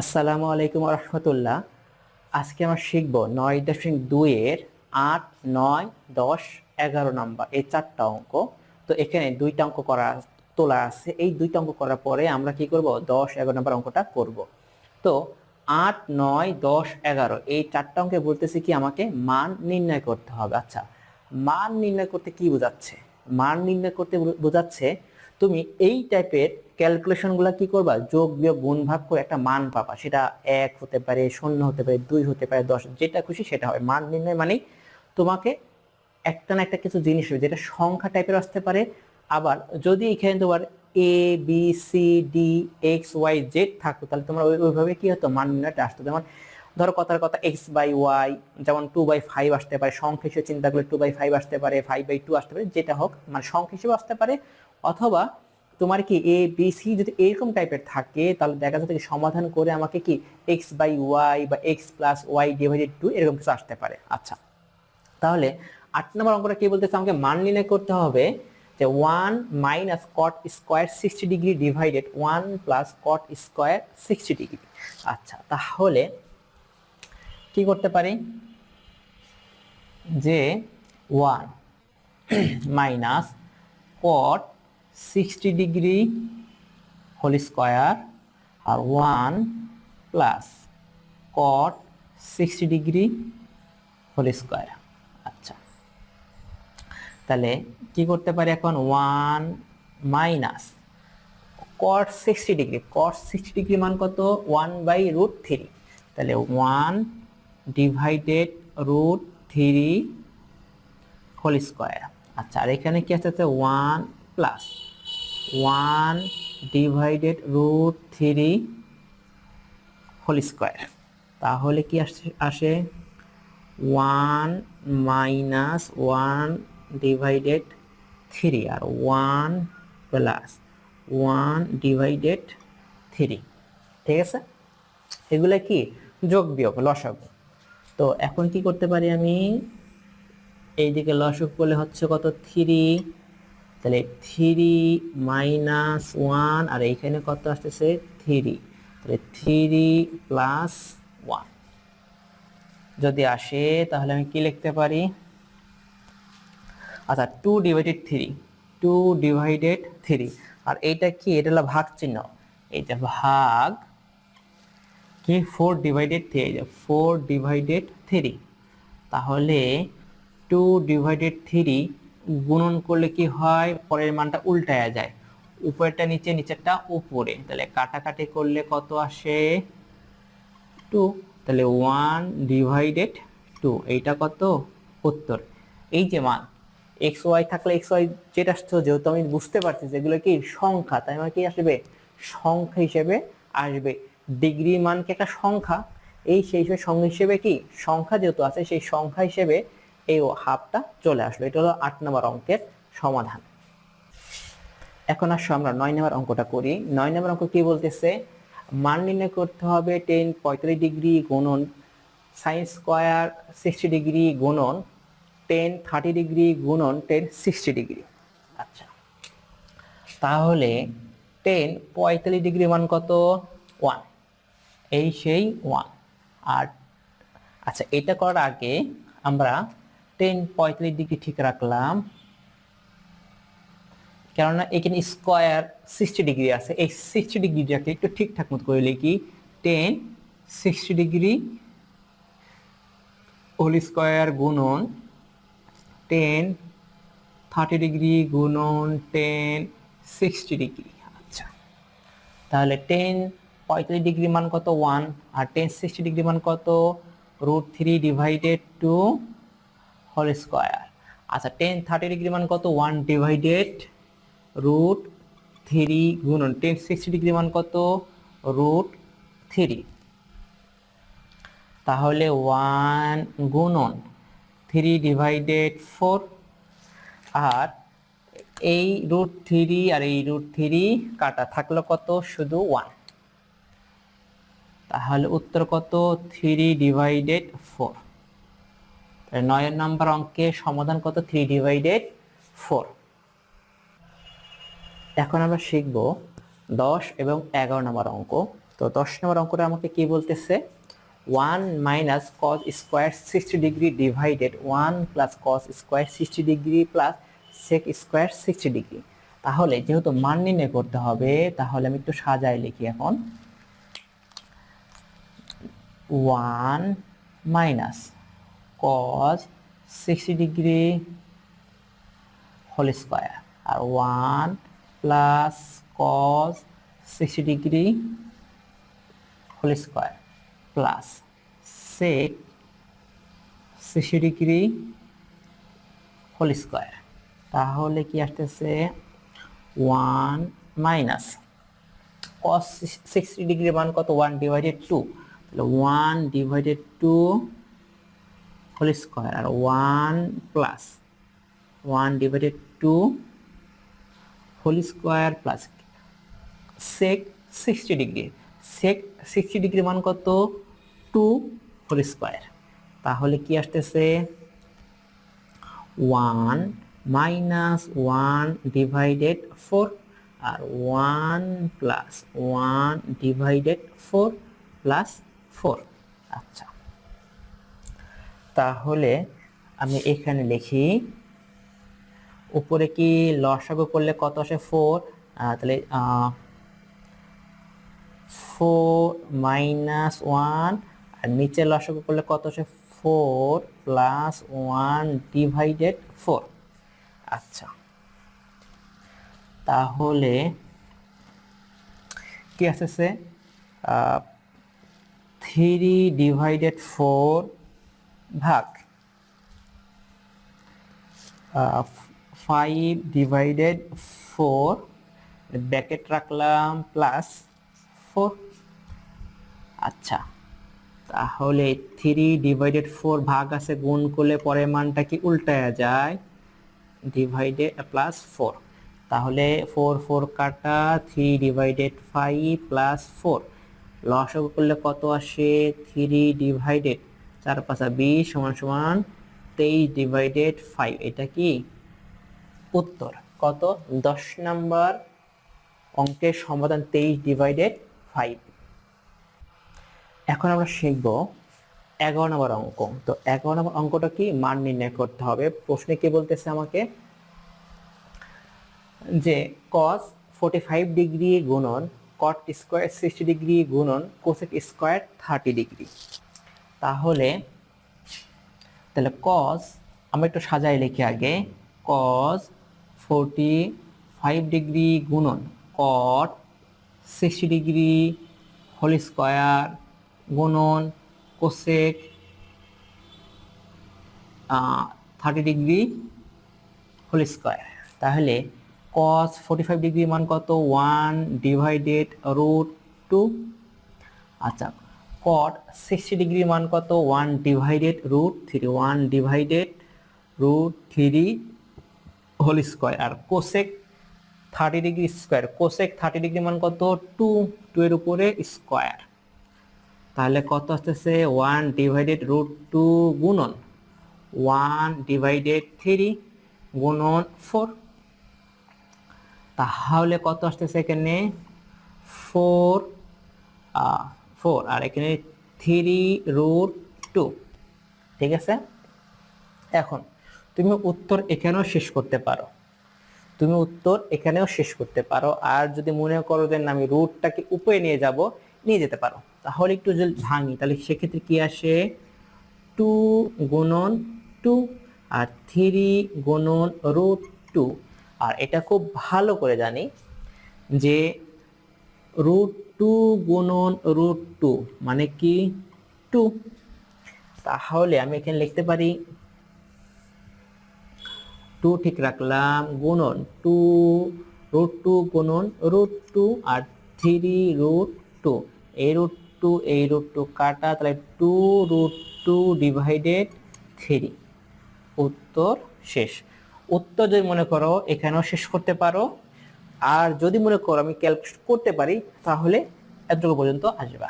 আসসালামু আলাইকুম রহমতুল্লাহ আজকে আমরা শিখব নয় দশমিক দুইয়ের আট, নয়, দশ, এগারো নাম্বার, এই চারটা অঙ্ক। তো এখানে দুইটা অঙ্ক করা তোলা আছে। এই দুইটা অঙ্ক করার পরে আমরা কি করব? দশ, এগারো নাম্বার অঙ্কটা করব। তো আট, নয়, দশ, এগারো, এই চারটা অঙ্কে বলতেছি কি আমাকে মান নির্ণয় করতে হবে। আচ্ছা মান নির্ণয় করতে কি বোঝাচ্ছে? মান নির্ণয় করতে বোঝাচ্ছে তুমি এই টাইপের ক্যালকুলেশনগুলো কি করবা? যোগ বিয়োগ গুণ ভাগ করে একটা মান পাবা। সেটা এক হতে পারে, শূন্য হতে পারে, দুই হতে পারে, দশ, যেটা খুশি সেটা হবে। মান নির্ণয় মানেই তোমাকে একটা না একটা কিছু জিনিস হবে, যেটা সংখ্যা টাইপের আসতে পারে। আবার যদি এখানে তোমার A B C D X Y Z থাকতো, তাহলে তোমার ওই- ওইভাবে কি হতো? মান নির্ণয়টা আসতো। যেমন ধরো কথার কথা এক্স বাই ওয়াই যেমন টু বাই ফাইভ আসতে পারে, সংখ্যা হিসেবে চিন্তা করলে টু বাই ফাইভ আসতে পারে ফাইভ বাই টু আসতে পারে, যেটা হোক মানে সংখ্যা হিসেবে আসতে পারে। অথবা তোমার কি এ বি সি যদি এরকম টাইপের থাকে, তাহলে দেখা যাচ্ছে সমাধান করে আমাকে কি এক্স বাই ওয়াই বা X plus Y divided two এরকম কিছু আসতে পারে। আচ্ছা তাহলে আট নম্বর অঙ্কটা কি বলতেছে? আমাকে মান নির্ণয় করতে হবে যে one minus cot square sixty degree divided one plus cot square sixty degree আচ্ছা তাহলে কি করতে পারি? যে one minus cot sixty degree whole square আর one plus cot sixty degree whole square আচ্ছা। তাহলে কি করতে পারি এখন? One minus cot sixty degree cot sixty degree মান কত? ওয়ান বাই রুট থ্রি তাহলে one divided root three whole square আচ্ছা আর এখানে কি আছে? One plus one divided root three whole square তাহলে কি আসে আসে? One minus one divided three আর one plus one divided three ঠিক আছে? এগুলা কি? যোগ বিয়োগ, লসাগু। তো এখন কি করতে পারি আমি? এইদিকে লসক করলে হচ্ছে কত? থ্রি তাহলে থ্রি মাইনাস ওয়ান আর এইখানে কত আসতেছে? থ্রি তাহলে থ্রি প্লাস ওয়ান যদি আসে, তাহলে আমি কি লিখতে পারি? আচ্ছা two divided three two divided three আর এইটা কি? এটা হলো ভাগ চিহ্ন। এইটা ভাগ, কি? Four divided three four divided three তাহলে টু ডিভাইডেড থ্রি গুণন করলে কি হয়? পরের মানটা উল্টায়া যায়। উপরেরটা নিচে, নিচেরটা উপরে। তাহলে কাটাকাটি করলে কত আসে? টু তাহলে ওয়ান ডিভাইডেড টু এইটা কত? উত্তর এই যে মান এক্স ওয়াই থাকলে এক্স ওয়াই যেটা আসছে যেহেতু আমি বুঝতে পারছি যেগুলো কি সংখ্যা, তাই আমার কি আসবে? সংখ্যা হিসেবে আসবে। ডিগ্রি মান কি একটা সংখ্যা, এই সেই হিসেবে সংখ্যা হিসেবে কি? সংখ্যা যেহেতু আছে, সেই সংখ্যা হিসেবে এই হাফটা চলে আসলো। এটা হলো আট নম্বর অঙ্কের সমাধান। এখন আসো আমরা নয় নম্বর অঙ্কটা করি। নয় নম্বর অঙ্ক কি বলতেছে? মান নির্ণয় করতে হবে টেন পঁয়তাল্লিশ ডিগ্রি গুণন সাইন স্কোয়ার সিক্সটি ডিগ্রি গুণন টেন থার্টি ডিগ্রি গুণন টেন সিক্সটি ডিগ্রি। আচ্ছা। তাহলে টেন পঁয়তাল্লিশ ডিগ্রি মান কত? ওয়ান। এই সেই ওয়ান। আর আচ্ছা এটা করার আগে আমরা টেন পঁয়তাল্লিশ ডিগ্রি ঠিক রাখলাম। কেননা এখানে স্কোয়ার সিক্সটি ডিগ্রি আছে। এই সিক্সটি ডিগ্রিটাকে একটু ঠিকঠাক মতো করে লিখি। Tan sixty degree whole square গুণন টেন থার্টি ডিগ্রি গুণন টেন সিক্সটি ডিগ্রি আচ্ছা। তাহলে টেন পঁয়তাল্লিশ ডিগ্রি মান কত? ওয়ান আর টেন সিক্সটি ডিগ্রি মান কত? Root three divided two whole square আচ্ছা টেন থার্টি ডিগ্রি মান কত? ওয়ান ডিভাইডেড রুট থ্রি গুণন। টেন সিক্সটি ডিগ্রি মান কত? রুট থ্রি তাহলে ওয়ান গুণন থ্রি ডিভাইডেড ফোর আর এই রুট থ্রি আর এই রুট থ্রি কাটা থাকল কত? শুধু ওয়ান তাহলে উত্তর কত? থ্রি ডিভাইডেড ফোর নয়ের নাম্বার অঙ্কের সমাধান কত? থ্রি ডিভাইডেড ফোর এখন আমরা শিখব দশ এবং এগারো নম্বর অঙ্ক। তো দশ নম্বর অঙ্কটা আমাকে কি বলতেছে? One minus cos square sixty degree divided one plus cos square sixty degree plus sec square sixty degree তাহলে যেহেতু মান নির্ণয় করতে হবে, তাহলে আমি একটু সাজায় লিখি এখন। One minus cos sixty degree whole square আর one plus cos sixty degree whole square plus sec sixty degree whole square তাহলে কি আসতেছে one minus cos sixty degree মান কত? ওয়ান ডিভাইডেড টু তাহলে one divided two whole square আর one plus one divided two whole square plus sec sixty degree sec sixty degree মান কত? Two whole square তাহলে কি আসতেছে? One minus one divided four আর one plus one divided four plus four আচ্ছা। তাহলে আমি এখানে লিখি, উপরে কি লসাগু করলে কত আসে? ফোর তাহলে ফোর মাইনাস ওয়ান আর নিচে লসাগু করলে কত আসে? Four plus one divided four আচ্ছা। তাহলে কি আসতেছে? থ্রি ডিভাইডেড ফোর ভাগ ফাইভ ডিভাইডেড ফোর ব্যাকেট রাখলাম প্লাস ফোর আচ্ছা তাহলে থ্রি ডিভাইডেড ফোর ভাগ আছে, গুণ করলে পরে মানটা কি উল্টায়া যায়? ডিভাইডেড প্লাস ফোর তাহলে ফোর ফোর কাটা three divided five plus four লসগু করলে কত আসে? থ্রি ডিভাইডেড চার পাঁচা বিশ সমান সমান তেইশ ডিভাইডেড ফাইভ এটা কি? উত্তর। কত? দশ নাম্বার অঙ্কের সমাধান তেইশ ডিভাইডেড ফাইভ এখন আমরা শিখব এগারো নম্বর অঙ্ক। তো এগারো নম্বর অঙ্কটা কি? মান নির্ণয় করতে হবে। প্রশ্নে কি বলতেছে আমাকে? যে কস ফোর্টি ফাইভ ডিগ্রি গুণন কট স্কোয়ার সিক্সটি ডিগ্রি গুণন কোসেক স্কোয়ার থার্টি ডিগ্রি তাহলে তাহলে কস আমরা একটু সাজাই লিখি আগে কস ফোরটি ফাইভ ডিগ্রি গুণন cot sixty degree whole square গুণন cosec thirty degree whole square তাহলে কস ফোর্টি ফাইভ ডিগ্রি মান কত? ওয়ান ডিভাইডেড রুট টু আচ্ছা কট সিক্সটি ডিগ্রি মান কত? One divided root three one divided root three whole square আর cosec thirty degree square cosec thirty degree মান কত? Two two এর উপরে স্কোয়ার তাহলে কত আসতেছে? ওয়ান ডিভাইডেড রুট টু গুণন ওয়ান ডিভাইডেড থ্রি গুণন ফোর তাহলে কত আসতেছে এখানে? ফোর ফোর আর এখানে থ্রি রুট টু, ঠিক আছে? এখন, তুমি উত্তর এখানেও শেষ করতে পারো। তুমি উত্তর এখানেও শেষ করতে পারো। আর যদি মনে করো যে আমি রুটটাকে উপরে নিয়ে যাব, নিয়ে যেতে পারো। তাহলে একটু যদি ভাঙি, তাহলে সেক্ষেত্রে কি আসে? টু গুণন টু আর থ্রি গুণন রুট টু। আর এটা খুব ভালো করে জানি যে রুট টু গুণন রুট টু মানে কি? টু তাহলে আমি এখানে লিখতে পারি টু ঠিক রাখলাম, গুণন টু রুট টু গুণন রুট টু আর থ্রি রুট টু এই রুট টু এই রুট টু কাটা, তাহলে two root two divided three উত্তর শেষ। উত্তর যদি মনে করো, এখানেও শেষ করতে পারো। আর যদি মনে করো আমি ক্যালকুলেট করতে পারি তাহলে এতটুকু পর্যন্ত আসবা।